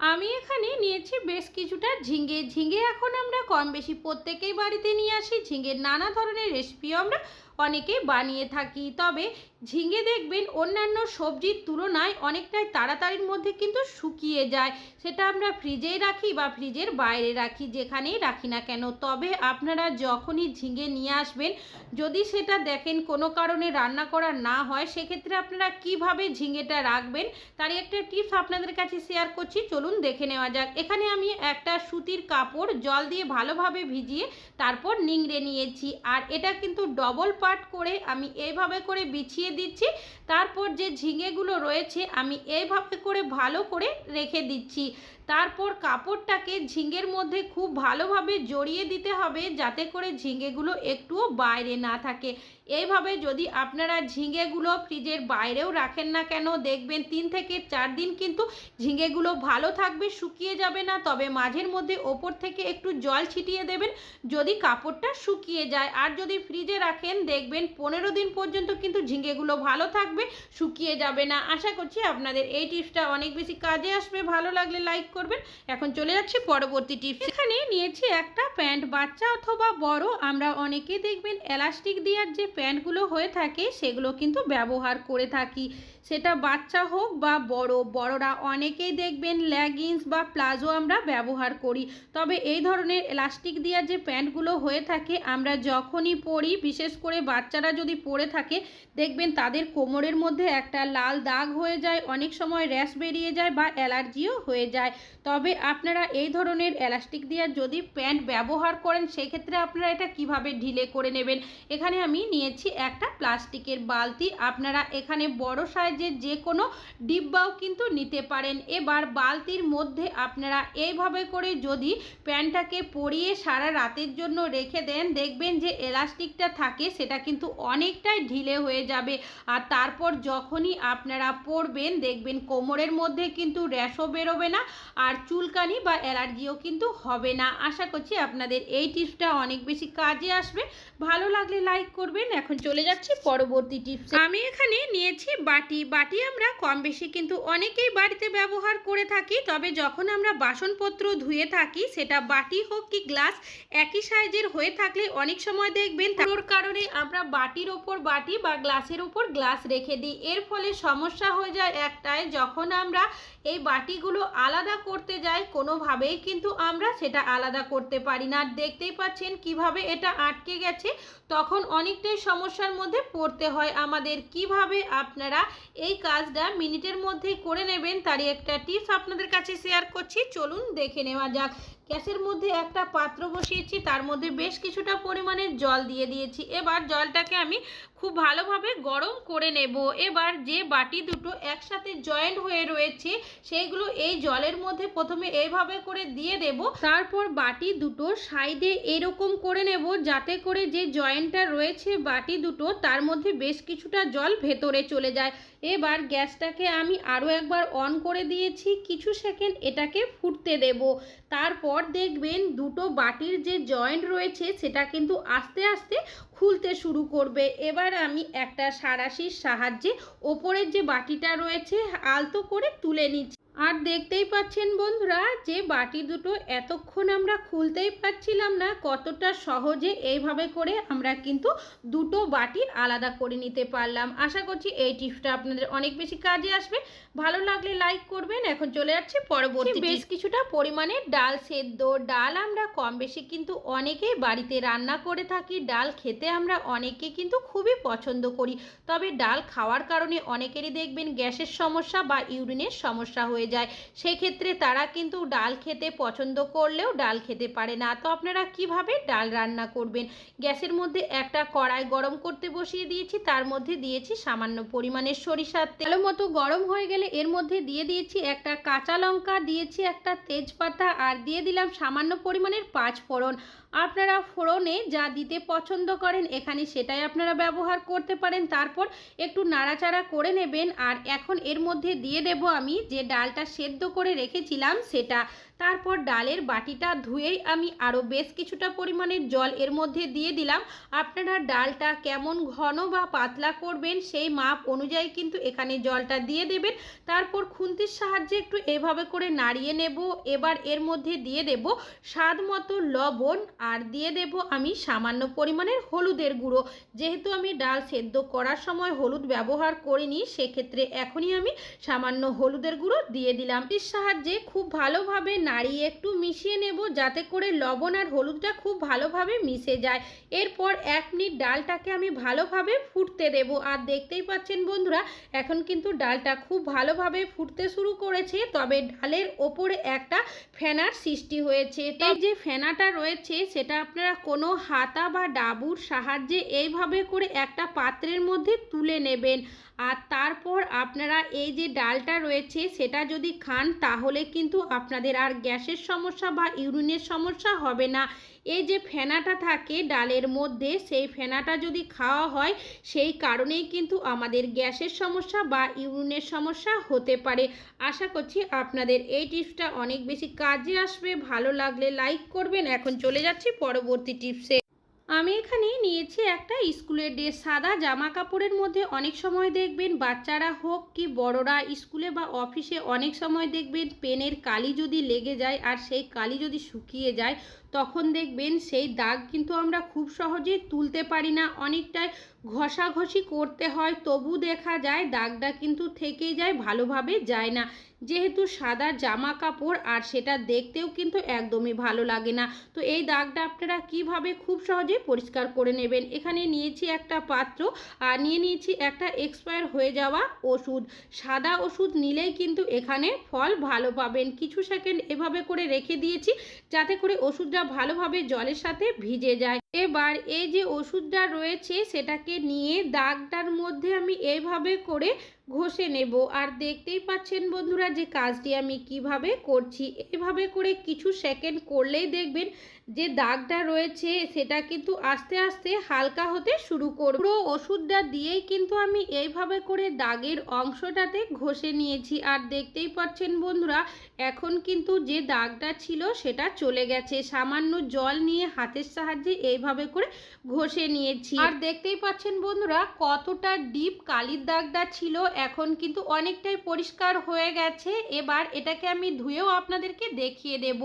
আমি এখানে নিয়েছি বেশ কিছুটা ঝিঙে। ঝিঙে এখন আমরা কম বেশি প্রত্যেকেই বাড়িতে নিয়ে আসি। ঝিঙের নানা ধরনের রেসিপিও আমরা অনেকেই বানিয়ে থাকি। তবে ঝিঙে দেখবেন অন্যান্য সবজির তুলনায় অনেকটাই তাড়াতাড়ির মধ্যে কিন্তু শুকিয়ে যায়। সেটা আমরা ফ্রিজেই রাখি বা ফ্রিজের বাইরে রাখি, যেখানেই রাখি না কেন। তবে আপনারা যখনই ঝিঙে নিয়ে আসবেন, যদি সেটা দেখেন কোনো কারণে রান্না করা না হয়, সেক্ষেত্রে আপনারা কীভাবে ঝিঙেটা রাখবেন, তারই একটা টিপস আপনাদের কাছে শেয়ার করছি। চলুন দেখে নেওয়া যাক। এখানে আমি একটা সুতির কাপড় জল দিয়ে ভালোভাবে ভিজিয়ে তারপর নিংড়ে নিয়েছি। আর এটা কিন্তু ডবল পার্ট করে আমি এইভাবে করে বিছিয়ে দিচ্ছি। তারপর যে ঝিঙেগুলো রয়েছে, আমি এইভাবে করে ভালো করে রেখে দিচ্ছি। তারপর কাপড়টাকে ঝিঙের মধ্যে খুব ভালোভাবে জড়িয়ে দিতে হবে যাতে করে ঝিঙেগুলো একটুও বাইরে না থাকে। এইভাবে যদি আপনারা ঝিঙেগুলো ফ্রিজের বাইরেও রাখেন না কেন, দেখবেন তিন থেকে চার দিন কিন্তু ঝিঙেগুলো ভালো থাকবে, শুকিয়ে যাবে না। তবে মাঝের মধ্যে ওপর থেকে একটু জল ছিটিয়ে দেবেন যদি কাপড়টা শুকিয়ে যায়। আর যদি ফ্রিজে রাখেন, দেখবেন পনেরো দিন পর্যন্ত কিন্তু ঝিঙেগুলো ভালো থাকবে, শুকিয়ে যাবে না। আশা করছি আপনাদের এই টিপসটা অনেক বেশি কাজে আসবে। ভালো লাগলে লাইক করবেন। এখন চলে যাচ্ছি পরবর্তী টিপস। এখানে নিয়েছি একটা প্যান্ট, বাচ্চা অথবা বড়। আমরা অনেকে দেখবেন এলাস্টিক দেওয়ার যে প্যান্টগুলো হয়ে থাকে, সেগুলো কিন্তু ব্যবহার করে থাকি। সেটা বাচ্চা হোক বা বড়, বড়রা অনেকেই দেখবেন লেগিংস বা প্লাজো আমরা ব্যবহার করি। তবে এই ধরনের এলাস্টিক দেওয়ার যে প্যান্টগুলো হয়ে থাকে, আমরা যখনই পরি, বিশেষ করে বাচ্চারা যদি পরে থাকে, দেখবেন তাদের কোমরের মধ্যে একটা লাল দাগ হয়ে যায়, অনেক সময় র্যাশ বেরিয়ে যায় বা অ্যালার্জিও হয়ে যায়। তবে আপনারা এই ধরনের এলাস্টিক দেওয়ার যদি প্যান্ট ব্যবহার করেন, সেক্ষেত্রে আপনারা এটা কীভাবে ঢিলে করে নেবেন? এখানে আমি নিয়েছি একটা প্লাস্টিকের বালতি। আপনারা এখানে বড় সাইজের যে কোনো ডিব্বাও কিন্তু নিতে পারেন। এবার বালতির মধ্যে আপনারা এইভাবে করে যদি প্যান্টটাকে পরিয়ে সারা রাতের জন্য রেখে দেন, দেখবেন যে এলাস্টিকটা থাকে, সেটা কিন্তু অনেকটাই ঢিলে হয়ে যাবে। আর তারপর যখনই আপনারা পরবেন, দেখবেন কোমরের মধ্যে কিন্তু র্যাশও বেরোবে না। আর চুলকানি বা অ্যালার্জিও কিন্তু হবে না। আশা করছি আপনাদের এই টিপসটা অনেক বেশি কাজে আসবে। ভালো লাগলে লাইক করবেন। এখন চলে যাচ্ছি পরবর্তী টিপস। আমি এখানে নিয়েছি বাটি। বাটি আমরা কম বেশি কিন্তু অনেকেই বাড়িতে ব্যবহার করে থাকি। তবে যখন আমরা বাসনপত্র ধুয়ে থাকি, সেটা বাটি হোক কি গ্লাস, একই সাইজের হয়ে থাকলে অনেক সময় দেখবেন তার কারণে আমরা বাটির ওপর বাটি বা গ্লাসের উপর গ্লাস রেখে দিই। এর ফলে সমস্যা হয়ে যায় একটাই, যখন আমরা এই বাটিগুলো আলাদা করতে যাই, কোনোভাবেই কিন্তু আমরা সেটা আলাদা করতে পারি না। আর দেখতেই পাচ্ছেন কীভাবে এটা আটকে গেছে, তখন অনেকটাই সমস্যার মধ্যে পড়তে হয় আমাদের। কীভাবে আপনারা এই কাজটা মিনিটের মধ্যেই করে নেবেন, তারই একটা টিপস আপনাদের কাছে শেয়ার করছি। চলুন দেখে নেওয়া যাক। গ্যাসের মধ্যে একটা পাত্র বসিয়েছি, তার মধ্যে বেশ কিছুটা পরিমাণে জল দিয়ে দিয়েছি। এবার জলটাকে আমি খুব ভালোভাবে গরম করে নেব। এবার যে বাটি দুটো একসাথে জয়েন্ট হয়ে রয়েছে, সেইগুলো এই জলের মধ্যে প্রথমে এইভাবে করে দিয়ে দেব। তারপর বাটি দুটো সাইডে এরকম করে নেব, যাতে করে যে জয়েন্টটা রয়েছে বাটি দুটো, তার মধ্যে বেশ কিছুটা জল ভেতরে চলে যায়। এবার গ্যাসটাকে আমি আরও একবার অন করে দিয়েছি, কিছু সেকেন্ড এটাকে ফুটতে দেব। তারপর দেখবেন দুটো বাটির যে জয়েন্ট রয়েছে, সেটা কিন্তু আস্তে আস্তে খুলতে শুরু করবে। এবার আমি একটা সারাশির সাহায্যে ওপরের যে বাটিটা রয়েছে, আলতো করে তুলে নিচ্ছি। আর দেখতেই পাচ্ছেন বন্ধুরা যে বাটি দুটো এতক্ষণ আমরা খুলতেই পারছিলাম না কতটা সহজে এইভাবে করে আমরা কিন্তু দুটো বাটি আলাদা করে নিতে পারলাম। আশা করছি এই টিপসটা আপনাদের অনেক বেশি কাজে আসবে। ভালো লাগলে লাইক করবেন। এখন চলে যাচ্ছে পরবর্তী বেশ কিছুটা পরিমাণে ডাল সেদ্ধ ডাল আমরা কম বেশি কিন্তু অনেকেই বাড়িতে রান্না করে থাকি। ডাল খেতে আমরা অনেকে কিন্তু খুবই পছন্দ করি। তবে ডাল খাওয়ার কারণে অনেকেরই দেখবেন গ্যাসের সমস্যা বা ইউরিনের সমস্যা হয়ে যায়। সেক্ষেত্রে তারা কিন্তু ডাল খেতে পছন্দ করলেও ডাল খেতে পারে না। তো আপনারা কীভাবে ডাল রান্না করবেন? গ্যাসের মধ্যে একটা কড়াই গরম করতে বসিয়ে দিয়েছি, তার মধ্যে দিয়েছি সামান্য পরিমাণের সরিষার তেল। মতো গরম হয়ে গেলে এর মধ্যে দিয়ে দিয়েছি একটা কাঁচা লঙ্কা, দিয়েছি একটা তেজপাতা, আর দিয়ে দিলাম সামান্য পরিমাণের পাঁচ ফোড়ন আপনারা ফোড়নে যা দিতে পছন্দ করেন, এখানে সেটাই আপনারা ব্যবহার করতে পারেন। তারপর একটু নাড়াচাড়া করে নেবেন। আর এখন এর মধ্যে দিয়ে দেব আমি যে ডালটা সেদ্ধ করে রেখেছিলাম, সেটা তারপর ডালের বাটিটা ধুয়েই আমি আরও বেশ কিছুটা পরিমাণের জল এর মধ্যে দিয়ে দিলাম। আপনারা ডালটা কেমন ঘন বা পাতলা করবেন সেই মাপ অনুযায়ী কিন্তু এখানে জলটা দিয়ে দেবেন। তারপর খুন্তির সাহায্যে একটু এভাবে করে নাড়িয়ে নেব। এবার এর মধ্যে দিয়ে দেব স্বাদ মতো লবণ আর দিয়ে দেব আমি সামান্য পরিমাণের হলুদের গুঁড়ো। যেহেতু আমি ডাল সেদ্ধ করার সময় হলুদ ব্যবহার করিনি, সেক্ষেত্রে এখনই আমি সামান্য হলুদের গুঁড়ো দিয়ে দিলাম। এর সাহায্যে খুব ভালোভাবে নাড়িয়ে একটু মিশিয়ে নেব যাতে করে লবণ আর হলুদটা খুব ভালোভাবে মিশে যায়। এরপর এক মিনিট ডালটাকে আমি ভালোভাবে ফুটতে দেব। আর দেখতেই পাচ্ছেন বন্ধুরা, এখন কিন্তু ডালটা খুব ভালোভাবে ফুটতে শুরু করেছে, তবে ডালের ওপরে একটা ফেনার সৃষ্টি হয়েছে। এই যে ফেনাটা রয়েছে, সেটা আপনারা কোনো হাতা বা ডাবুর সাহায্যে এইভাবে করে একটা পাত্রের মধ্যে তুলে নেবেন। আর তারপর আপনারা এই যে ডালটা রয়েছে, সেটা যদি খান, তাহলে কিন্তু আপনাদের আর গ্যাসের সমস্যা বা ইউরিনের সমস্যা হবে না। এই যে ফেনাটা থাকে ডালের মধ্যে, সেই ফেনাটা যদি খাওয়া হয়, সেই কারণেই কিন্তু আমাদের গ্যাসের সমস্যা বা ইউরিনের সমস্যা হতে পারে। আশা করছি আপনাদের এই টিপসটা অনেক বেশি কাজে আসবে। ভালো লাগলে লাইক করবেন। এখন চলে যাচ্ছি পরবর্তী টিপসে। আমি এখানে নিয়েছি একটা স্কুলের ড্রেস। সাদা জামা কাপড়ের মধ্যে অনেক সময় দেখবেন বাচ্চারা হোক কি বড়রা, স্কুলে বা অফিসে অনেক সময় দেখবেন পেনের কালি যদি লেগে যায় আর সেই কালি যদি শুকিয়ে যায় তখন দেখবেন সেই দাগ কিন্তু আমরা খুব সহজেই তুলতে পারি না। অনেকটাই ঘষাঘষি করতে হয়, তবু দেখা যায় দাগটা কিন্তু থেকেই যায়, ভালোভাবে যায় না। যেহেতু সাদা জামা কাপড় আর সেটা দেখতেও কিন্তু একদমই ভালো লাগে না। তো এই দাগটা আপনারা কীভাবে খুব সহজে পরিষ্কার করে নেবেন? এখানে নিয়েছি একটা পাত্র আর নিয়ে নিয়েছি একটা এক্সপায়ার হয়ে যাওয়া ওষুধ। সাদা ওষুধ নিলেই কিন্তু এখানে ফল ভালো পাবেন। কিছু সেকেন্ড এভাবে করে রেখে দিয়েছি, যাতে করে ওষুধটা ভালোভাবে জলের সাথে ভিজে যায়। এবার এই যে ওষুধটা রয়েছে, সেটাকে নিয়ে দাগটার মধ্যে আমি এইভাবে করে ঘষে নেব। আর দেখতেই পাচ্ছেন বন্ধুরা যে কাজটি আমি কীভাবে করছি। এভাবে করে কিছু সেকেন্ড করলেই দেখবেন যে দাগটা রয়েছে সেটা কিন্তু আস্তে আস্তে হালকা হতে শুরু করবে। ওষুধটা দিয়েই কিন্তু আমি এইভাবে করে দাগের অংশটাতে ঘষে নিয়েছি। আর দেখতেই পাচ্ছেন বন্ধুরা, এখন কিন্তু যে দাগটা ছিল সেটা চলে গেছে। সামান্য জল নিয়ে হাতের সাহায্যে এইভাবে করে ঘষে নিয়েছি। আর দেখতেই পাচ্ছেন বন্ধুরা, কতটা ডিপ কালির দাগটা ছিল। এখন কিন্তু অনেকটাই পরিষ্কার হয়ে গেছে। এবার এটাকে আমি ধুয়েও আপনাদেরকে দেখিয়ে দেব।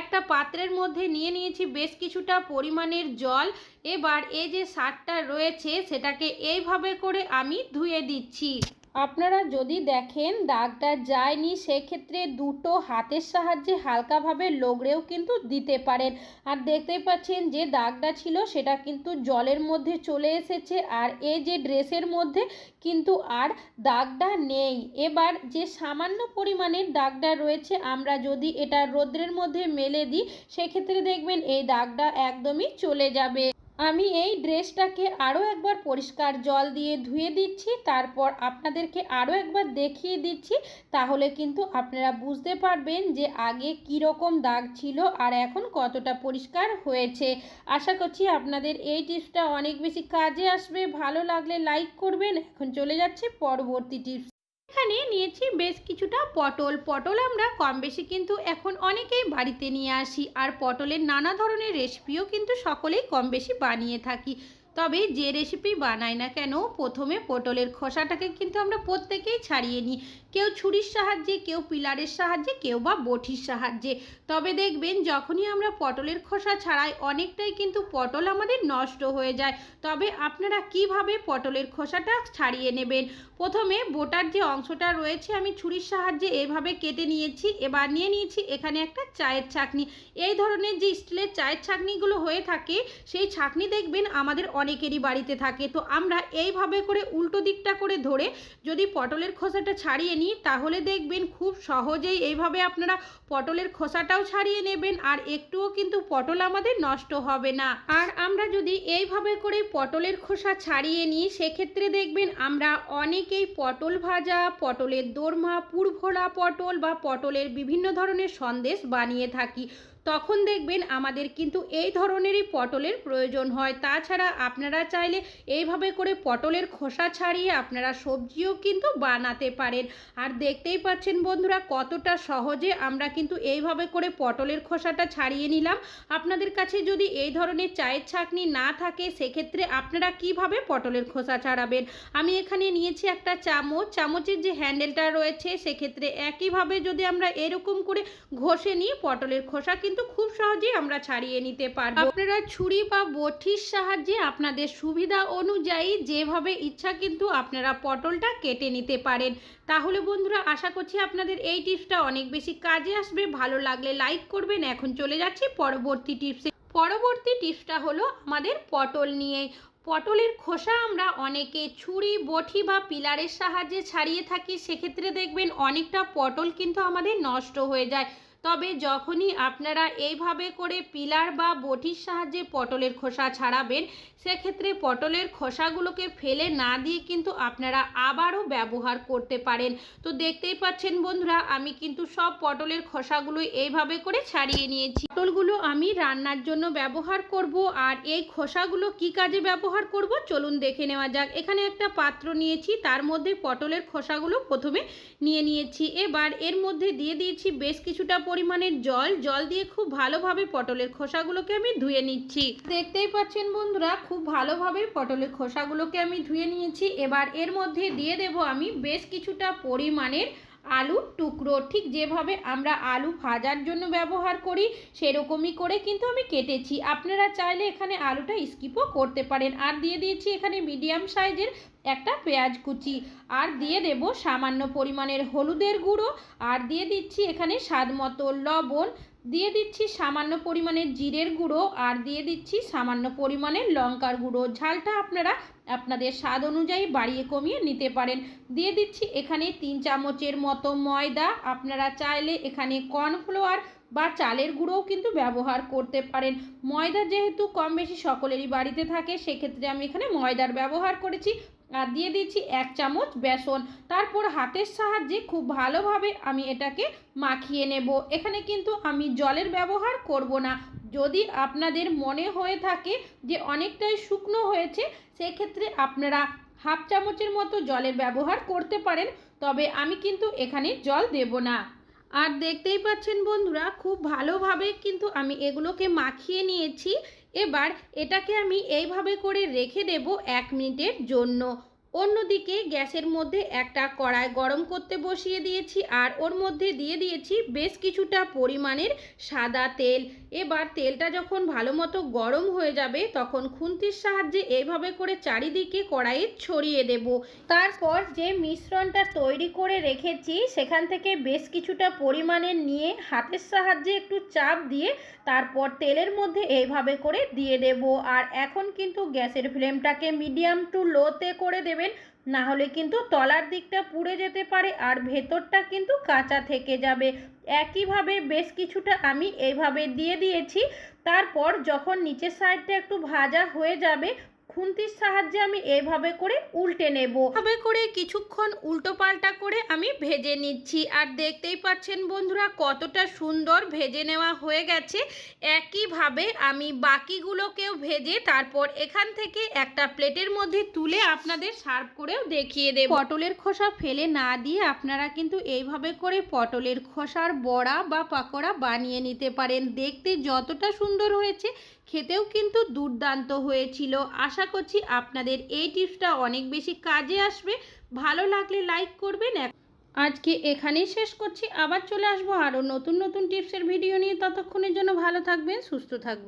একটা পাত্রের মধ্যে নিয়ে নিয়েছি বেশ কিছুটা পরিমাণের জল। এবার এই যে সারটা রয়েছে, সেটাকে এইভাবে করে আমি ধুয়ে দিচ্ছি। আপনারা যদি দেখেন দাগটা যায়নি, সেক্ষেত্রে দুটো হাতের সাহায্যে হালকাভাবে লগড়েও কিন্তু দিতে পারেন। আর দেখতে পাচ্ছেন যে দাগটা ছিল, সেটা কিন্তু জলের মধ্যে চলে এসেছে। আর এই যে ড্রেসের মধ্যে কিন্তু আর দাগটা নেই। এবার যে সামান্য পরিমাণের দাগটা রয়েছে, আমরা যদি এটা রোদ্রের মধ্যে মেলে দিই, সেক্ষেত্রে দেখবেন এই দাগটা একদমই চলে যাবে। আমি এই ড্রেসটাকে আরও একবার পরিষ্কার জল দিয়ে ধুয়ে দিচ্ছি, তারপর আপনাদেরকে আরও একবার দেখিয়ে দিচ্ছি, তাহলে কিন্তু আপনারা বুঝতে পারবেন যে আগে রকম দাগ ছিল আর এখন কতটা পরিষ্কার হয়েছে। আশা করছি আপনাদের এই টিপসটা অনেক বেশি কাজে আসবে। ভালো লাগলে লাইক করবেন। এখন চলে যাচ্ছে পরবর্তী টিপস। এখানে নিয়েছি বেশ কিছুটা পটল। পটল আমরা কম বেশি কিন্তু এখন অনেকেই বাড়িতে নিয়ে আসি। আর পটলের নানা ধরনের রেসিপিও কিন্তু সকলেই কম বেশি বানিয়ে থাকি। তবে যে রেসিপি বানাই না কেন, প্রথমে পটলের খোসাটাকে কিন্তু আমরা প্রত্যেকেই ছাড়িয়ে নিই। কেউ ছুরির সাহায্যে, কেউ পিলারের সাহায্যে, কেউ বা বটির সাহায্যে। তবে দেখবেন, যখনই আমরা পটলের খোসা ছাড়াই, অনেকটাই কিন্তু পটল আমাদের নষ্ট হয়ে যায়। তবে আপনারা কীভাবে পটলের খোসাটা ছাড়িয়ে নেবেন? প্রথমে বোটার যে অংশটা রয়েছে, আমি ছুরির সাহায্যে এভাবে কেটে নিয়েছি। এবার নিয়ে নিয়েছি এখানে একটা চায়ের ছাকনি। এই ধরনের যে স্টিলের চায়ের ছাকনিগুলো হয়ে থাকে, সেই ছাকনি দেখবেন আমাদের অনেকেরই বাড়িতে থাকে। তো আমরা এইভাবে করে উল্টো দিকটা করে ধরে যদি পটলের খোসাটা ছাড়িয়ে নিই তাহলে দেখবেন খুব সহজেই এইভাবে আপনারা পটলের খোসাটাও ছাড়িয়ে নেবেন আর একটুও কিন্তু পটল আমাদের নষ্ট হবে না। আর আমরা যদি এইভাবে করে পটলের খোসা ছাড়িয়ে নিই, সেক্ষেত্রে দেখবেন আমরা অনেকেই পটল ভাজা, পটলের দোরমা পুরভোলা পটল বা পটলের বিভিন্ন ধরনের সন্দেশ বানিয়ে থাকি। তখন দেখবেন আমাদের কিন্তু এই ধরনেরই পটলের প্রয়োজন হয়। তাছাড়া আপনারা চাইলে এইভাবে করে পটলের খোসা ছাড়িয়ে আপনারা সবজিও কিন্তু বানাতে পারেন। আর দেখতেই পাচ্ছেন বন্ধুরা কতটা সহজে আমরা কিন্তু এইভাবে করে পটলের খোসাটা ছাড়িয়ে নিলাম। আপনাদের কাছে যদি এই ধরনের চায়ের ছাকনি না থাকে, সেক্ষেত্রে আপনারা কীভাবে পটলের খোসা ছাড়াবেন? আমি এখানে নিয়েছি একটা চামচ। চামচের যে হ্যান্ডেলটা রয়েছে, সেক্ষেত্রে একইভাবে যদি আমরা এরকম করে ঘষে নিই পটলের খোসা কিন্তু খুব সহজেই আমরা ছাড়িয়ে নিতে পারব। আপনারা ছুরি বা বটির সাহায্যে আপনাদের সুবিধা অনুযায়ী যেভাবে ইচ্ছা কিন্তু আপনারা পটলটা কেটে নিতে পারেন। তাহলে বন্ধুরা, আশা করছি আপনাদের এই টিপসটা অনেক বেশি কাজে আসবে। ভালো লাগলে লাইক করবেন। এখন চলে যাচ্ছি পরবর্তী টিপসে। পরবর্তী টিপসটা হলো আমাদের পটল নিয়ে। পটলের খোসা আমরা অনেকে ছুরি বটি বা পিলারের সাহায্যে ছাড়িয়ে থাকি। সেক্ষেত্রে দেখবেন অনেকটা পটল কিন্তু আমাদের নষ্ট হয়ে যায়। তবে যখনই আপনারা এইভাবে করে পিলার বা বটির সাহায্যে পটলের খোসা ছাড়াবেন, সেক্ষেত্রে পটলের খোসাগুলোকে ফেলে না দিয়ে কিন্তু আপনারা আবারও ব্যবহার করতে পারেন। তো দেখতেই পাচ্ছেন বন্ধুরা, আমি কিন্তু সব পটলের খোসাগুলো এইভাবে করে ছাড়িয়ে নিয়েছি। পটলগুলো আমি রান্নার জন্য ব্যবহার করব, আর এই খোসাগুলো কি কাজে ব্যবহার করব চলুন দেখে নেওয়া যাক। এখানে একটা পাত্র নিয়েছি, তার মধ্যে পটলের খোসাগুলো প্রথমে নিয়ে নিয়েছি। এবার এর মধ্যে দিয়ে দিয়েছি বেশ কিছুটা পরিমাণের জল জল দিয়ে খুব ভালোভাবে পটলের খোসাগুলোকে আমি ধুয়ে নিচ্ছি। দেখতেই পাচ্ছেন বন্ধুরা, খুব ভালোভাবে পটলের খোসাগুলোকে আমি ধুয়ে নিয়েছি। এবার এর মধ্যে দিয়ে দেব আমি বেশ কিছুটা পরিমাণের আলুর টুকরো। ঠিক যেভাবে আমরা আলু ভাজার জন্য ব্যবহার করি, সেরকমই করে কিন্তু আমি কেটেছি। আপনারা চাইলে এখানে আলুটা স্কিপও করতে পারেন। আর দিয়ে দিয়েছি এখানে মিডিয়াম সাইজের একটা পেঁয়াজ কুচি। আর দিয়ে দেব সামান্য পরিমাণের হলুদের গুঁড়ো। আর দিয়ে দিচ্ছি এখানে স্বাদ মতো লবণ দিয়ে দিচ্ছি সামান্য পরিমাণের জিরের গুঁড়ো আর দিয়ে দিচ্ছি সামান্য পরিমাণের লঙ্কার গুঁড়ো। ঝালটা আপনারা আপনাদের স্বাদ অনুযায়ী বাড়িয়ে কমিয়ে নিতে পারেন। দিয়ে দিচ্ছি এখানে তিন চামচের মতো ময়দা। আপনারা চাইলে এখানে কর্নফ্লাওয়ার বা চালের গুঁড়োও কিন্তু ব্যবহার করতে পারেন। ময়দা যেহেতু কম বেশি সকলেরই বাড়িতে থাকে, সেক্ষেত্রে আমি এখানে ময়দার ব্যবহার করেছি। আর দিয়ে দিচ্ছি এক চামচ বেসন। তারপর হাতের সাহায্যে খুব ভালোভাবে আমি এটাকে মাখিয়ে নেব। এখানে কিন্তু আমি জলের ব্যবহার করব না। যদি আপনাদের মনে হয়ে থাকে যে অনেকটাই শুকনো হয়েছে, সেক্ষেত্রে আপনারা হাফ চামচের মতো জলের ব্যবহার করতে পারেন, তবে আমি কিন্তু এখানে জল দেব না। আর দেখতেই পাচ্ছেন বন্ধুরা, খুব ভালোভাবে কিন্তু আমি এগুলোকে মাখিয়ে নিয়েছি। এবার এটাকে আমি এইভাবে করে রেখে দেব এক মিনিটের জন্য। অন্যদিকে গ্যাসের মধ্যে একটা কড়াই গরম করতে বসিয়ে দিয়েছি আর ওর মধ্যে দিয়ে দিয়েছি বেশ কিছুটা পরিমাণের সাদা তেল। এবার তেলটা যখন ভালো মতো গরম হয়ে যাবে, তখন খুন্তির সাহায্যে এইভাবে করে চারিদিকে কড়াইয়ে ছড়িয়ে দেব। তারপর যে মিশ্রণটা তৈরি করে রেখেছি, সেখান থেকে বেশ কিছুটা পরিমাণে নিয়ে হাতের সাহায্যে একটু চাপ দিয়ে তারপর তেলের মধ্যে এইভাবে করে দিয়ে দেব। আর এখন কিন্তু গ্যাসের ফ্লেমটাকে মিডিয়াম টু লোতে করে দেবেন না হলে কিন্তু তলার দিকটা পুড়ে যেতে পারে আর ভেতরটা কিন্তু কাঁচা থেকে যাবে। একইভাবে বেশ কিছুটা আমি এইভাবে দিয়ে দিয়েছি। তারপর যখন নিচের সাইডটা একটু ভাজা হয়ে যাবে খুন্তির সাহায্যে আমি এভাবে করে উল্টে নেব। এভাবে করে কিছুক্ষণ উল্টো পাল্টা করে আমি ভেজে নিচ্ছি। আর দেখতেই পাচ্ছেন বন্ধুরা কতটা সুন্দর ভেজে নেওয়া হয়ে গেছে। একইভাবে আমি বাকিগুলোকেও ভেজে তারপর এখান থেকে একটা প্লেটের মধ্যে তুলে আপনাদের সার্ভ করেও দেখিয়ে দেব। পটলের খোসা ফেলে না দিয়ে আপনারা কিন্তু এইভাবে করে পটলের খোসার বড়া বা পাকোড়া বানিয়ে নিতে পারেন। দেখতে যতটা সুন্দর হয়েছে খেতেও কিন্তু দুর্দান্ত হয়েছিল। আশা করছি আপনাদের এই টিপসটা অনেক বেশি কাজে আসবে। ভালো লাগলে লাইক করবেন। আজকে এখানেই শেষ করছি। আবার চলে আসব আরও নতুন নতুন টিপসের ভিডিও নিয়ে। ততক্ষণের জন্য ভালো থাকবেন, সুস্থ থাকবেন।